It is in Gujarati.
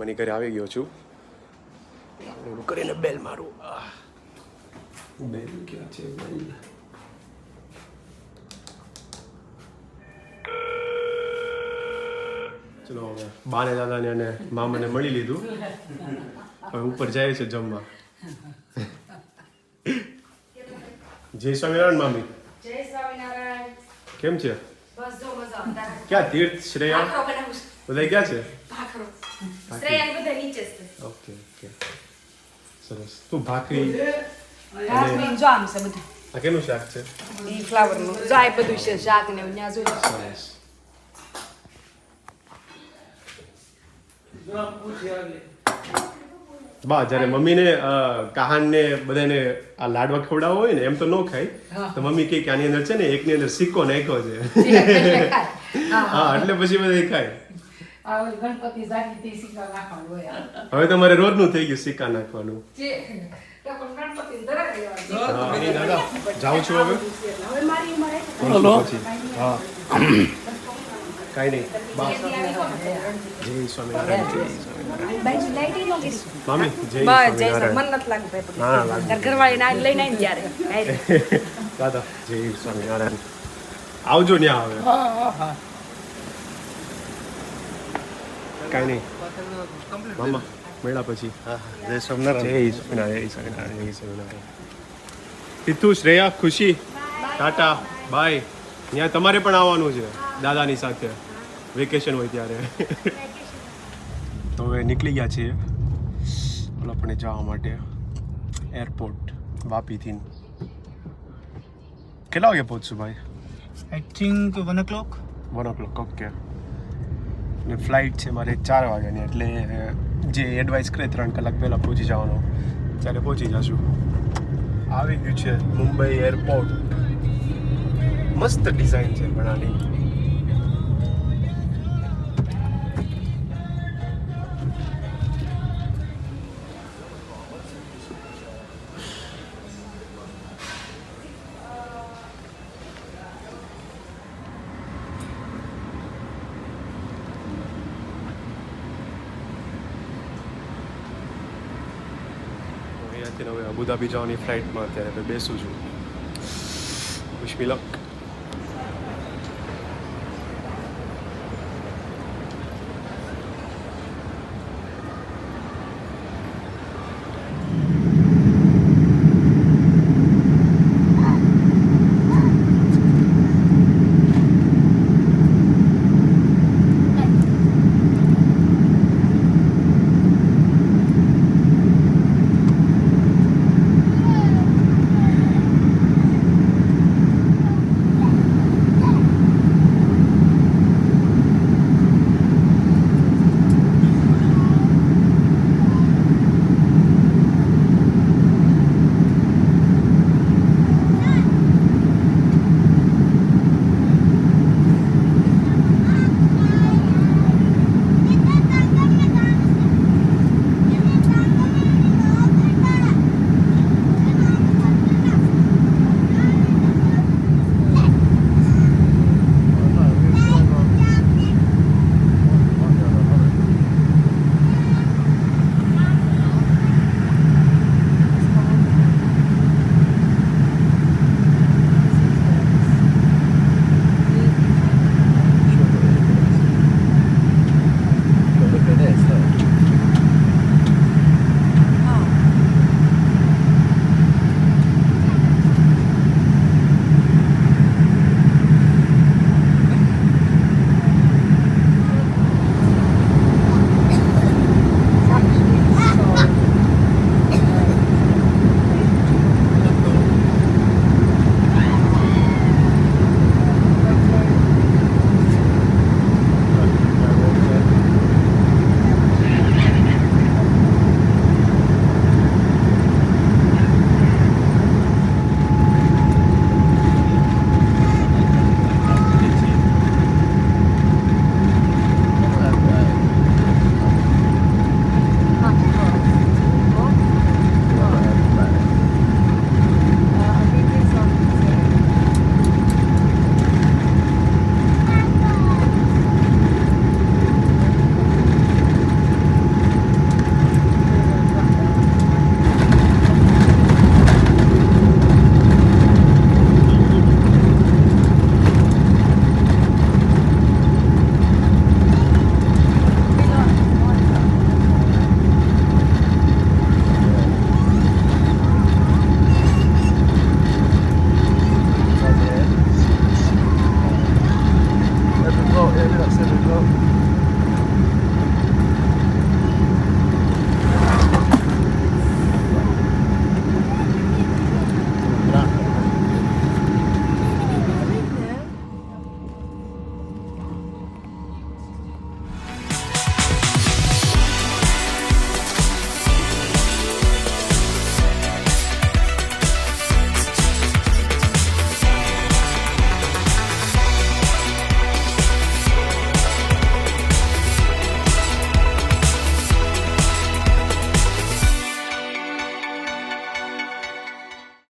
મામાની ઘરે આવી ગયો છું. ઓલું કરીને બેલ મારું. બેલ ક્યાં છે બેલ ચલો હવે બાને દાદાને અને મામાને મળી લીધું. હવે ઉપર જાય છે જમવા. જય સ્વામિનારાયણ મામી. જય સ્વામિનારાયણ. કેમ છે? બસ જો મજા. ક્યાં તીર્થ શ્રેયા? બધા ક્યાં છે? ભાખરો. શ્રેયાને બધા નીચે છે. Okay okay. સરસ. તું ભાખરી? ભાખરી જો આમ છે બધું. આ કેનું શાક છે? ઈ ફ્લાવરનું. જો આ બધું છે શાક ને ન્યા જોયું સરસ. બા જ્યારે મમ્મીને કહાનને બધાને આ લાડવા ખવડાવો હોય ને એમ તો ન ખાય. તો મમ્મી કહે કે આની અંદર છે ને એકની અંદર સિક્કો નાખ્યો છે. હા એટલે પછી બધા ખાય. ગણપતિ જાગૃતિ સિક્કા નાખવાનું હોય હવે તમારે રોજનું થઈ ગયું સિક્કા નાખવાનું. જાઉં છું. હવે. હા. કાંઈ નહીં. બા જય સ્વામિનારાયણ જય સ્વામિનારાયણ. જય બસ જય સ્વામિનારાયણ. ઘરવાળી લઈને આવીને ત્યારે. દાદા જય સ્વામિનારાયણ. આવજો ન્યા હવે. કાંઈ નહીં. મામા મળ્યા પછી. જય સ્વામિનારાયણ જય સ્વામિનારાયણ જય સ્વામિનારાયણ જય સ્વામિનારાયણ તિથુ શ્રેયા ખુશી. Tata bye. ત્યાં તમારે પણ આવવાનું છે દાદાની સાથે. વેકેશન હોય ત્યારે. તો હવે નીકળી ગયા છીએ. ઓલા આપણે જવા માટે. એરપોર્ટ વાપીથી. કેટલા વાગે પહોંચશું ભાઈ? I think one o'clock one o'clock okay ને ફ્લાઇટ છે મારે ચાર વાગ્યાની, એટલે જે એડવાઇસ કરે ત્રણ કલાક પહેલાં પહોંચી જવાનું. ત્યારે પહોંચી જશું. આવી ગયું છે મુંબઈ એરપોર્ટ મસ્ત ડિઝાઇન છે પણ અહીંયાથી હવે અબુધાબી જવાની ફ્લાઇટમાં અત્યારે બેસું છું. વિશ મી લક